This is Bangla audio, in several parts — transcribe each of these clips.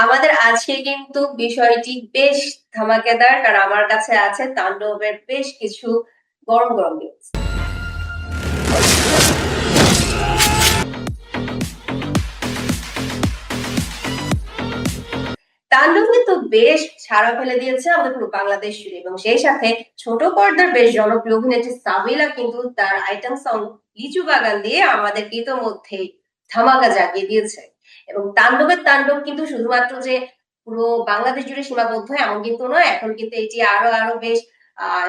আমাদের আজকে কিন্তু বিষয়টি বেশ ধামাকেদার কারণ আমার কাছে আছে তাণ্ডবের বেশ কিছু গরম গরম নিউজ বেশ ছাড়া ফেলে দিয়েছে আমাদের পুরো বাংলাদেশ জুড়ে। এবং সেই সাথে ছোট পর্দার বেশ জনপ্রিয় অভিনেত্রী সাবিলা কিন্তু তার আইটেম সং লিচু বাগান দিয়ে আমাদের ইতোমধ্যে ধামাকা জাগিয়ে দিয়েছে। এবং তাণ্ডবের তাণ্ডব কিন্তু শুধুমাত্র যে পুরো বাংলাদেশ জুড়ে সীমাবদ্ধ এমন কিন্তু নয়, এখন কিন্তু এটি আরও আরও বেশ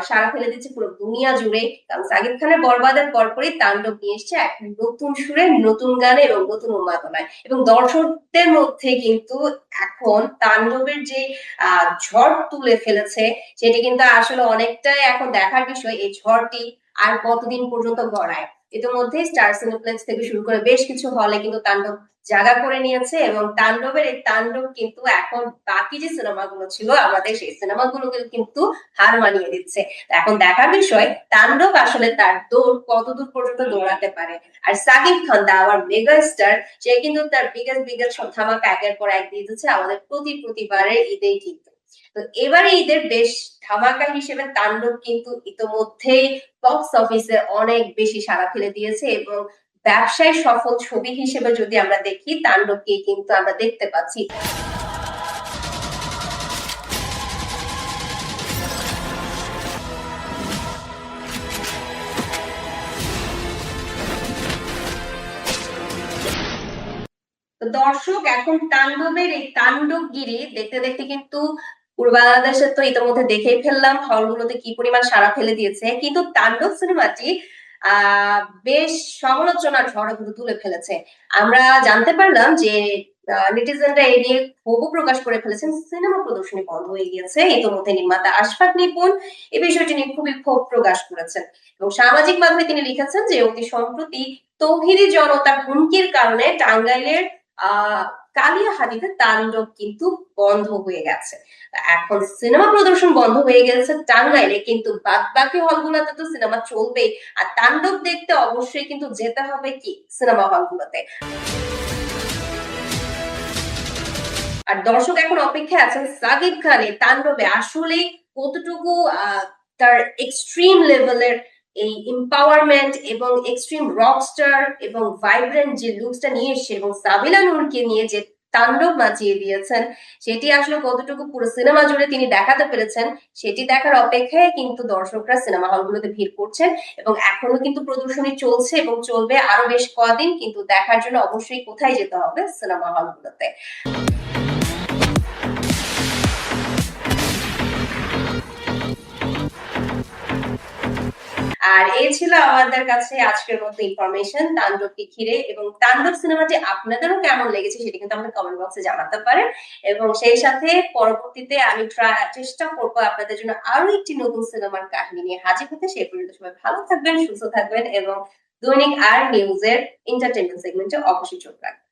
সারা ফেলে দিচ্ছে পুরো দুনিয়া জুড়ে। কারণ সাকিব খানের বরবাদের পরপরই তাণ্ডব নিয়ে এসছে এক নতুন সুরে, নতুন গানে এবং নতুন উন্মাদনায়। এবং দর্শকদের মধ্যে কিন্তু এখন তাণ্ডবের যে ঝড় তুলে ফেলেছে, সেটি কিন্তু আসলে অনেকটাই এখন দেখার বিষয়। এই ঝড়টি আর কতদিন পর্যন্ত গড়ায়? ইতিমধ্যে স্টার সিনেপ্লেক্স থেকে শুরু করে বেশ কিছু হলে কিন্তু তাণ্ডব জায়গা করে নিয়েছে এবং তাণ্ডবের এই তাণ্ডব কিন্তু এখন বাকি যে সিনেমাগুলো ছিল, আমাদের সেই সিনেমাগুলোকে কিন্তু হার মানিয়ে দিচ্ছে। এখন দেখার বিষয়, তাণ্ডব আসলে তার দৌড় কতদূর পর্যন্ত দৌড়াতে পারে? আর সাকিব খান, দা আবার মেগা স্টার, সে কিন্তু তার বিগেস্ট বিগেস্ট ধামাকা একের পর এক দিয়ে দিচ্ছে আমাদের প্রতি প্রতিবারের ঈদেই কিন্তু। তো এবারে ঈদের বেশ ধামাকা হিসেবে তাণ্ডব কিন্তু ইতোমধ্যেই বক্স অফিসে অনেক বেশি সাড়া ফেলে দিয়েছে এবং ব্যবসায় সফল ছবি হিসেবে যদি আমরা দেখি তাণ্ডবকে কিন্তু আমরা দেখতে পাচ্ছি। দর্শক, এখন তাণ্ডবের এই তাণ্ডবগিরি দেখতে দেখতে কিন্তু পূর্ব বাংলাদেশে তো ইতিমধ্যে দেখেই ফেললাম হলগুলোতে কি পরিমাণ সাড়া ফেলে দিয়েছে, কিন্তু তাণ্ডব সিনেমাটি বেশ সমালোচনার ঝড় তুলে ফেলেছে। আমরা জানতে পারলাম যে নেটিজেনরা এই নিয়ে ক্ষোভ প্রকাশ করে ফেলেছেন, সিনেমা প্রদর্শনী বন্ধ হয়ে গিয়েছে ইতিমধ্যে নির্মাতা আশফাক নিপুণ এই বিষয়টি নিয়ে খুবই ক্ষোভ প্রকাশ করেছেন। এবং সামাজিক মাধ্যমে তিনি লিখেছেন যে, অতি সম্প্রতি তৌহিদি জনতার হুমকির কারণে টাঙ্গাইলের, আহ কালিয়াহাটিতে তাণ্ডব কিন্তু বন্ধ হয়ে গেছে। এখন সিনেমা প্রদর্শন বন্ধ হয়ে গেছে টাঙ্গাইলে, কিন্তু বাদ বাকি হলগুলোতে তো সিনেমা চলবেই। আর তাণ্ডব দেখতে অবশ্যই কিন্তু যেতে হবে কি? সিনেমা হলগুলোতে। আর দর্শক এখন অপেক্ষায় আছেন সাকিব খানের তাণ্ডবে। আসলে কতটুকু তার এক্সট্রিম লেভেলের এই এম্পাওয়ারমেন্ট এবং এক্সট্রিম রকস্টার এবং ভাইব্রেন্ট যে লুকসটা নিয়ে এসছে এবং সাবিলা নূরকে নিয়ে যে তাণ্ডব মাচিয়ে দিয়েছেন, সেটি আসলে কতটুকু পুরো সিনেমা জুড়ে তিনি দেখাতে পেরেছেন, সেটি দেখার অপেক্ষায় কিন্তু দর্শকরা সিনেমা হলগুলোতে ভিড় করছেন এবং এখনও কিন্তু প্রদর্শনী চলছে এবং চলবে আরও বেশ কদিন, কিন্তু দেখার জন্য অবশ্যই কোথায় যেতে হবে সিনেমা হলগুলোতে এই ছিল আমাদের কাছে আজকের মতো ইনফরমেশন তাণ্ডবকে ঘিরে এবং তাণ্ডব সিনেমাটি আপনাদেরও কেমন লেগেছে সেটা কিন্তু আমাদের কমেন্ট বক্সে জানাতে পারেন। এবং সেই সাথে পরবর্তীতে আমি চেষ্টা করব আপনাদের জন্য আরও একটি নতুন সিনেমার কাহিনী নিয়ে হাজির হতে। সেই পর্যন্ত সবাই ভালো থাকবেন, সুস্থ থাকবেন এবং দৈনিক আর নিউজের এন্টারটেনমেন্ট সেগমেন্টে অবশ্যই চোখ রাখবেন।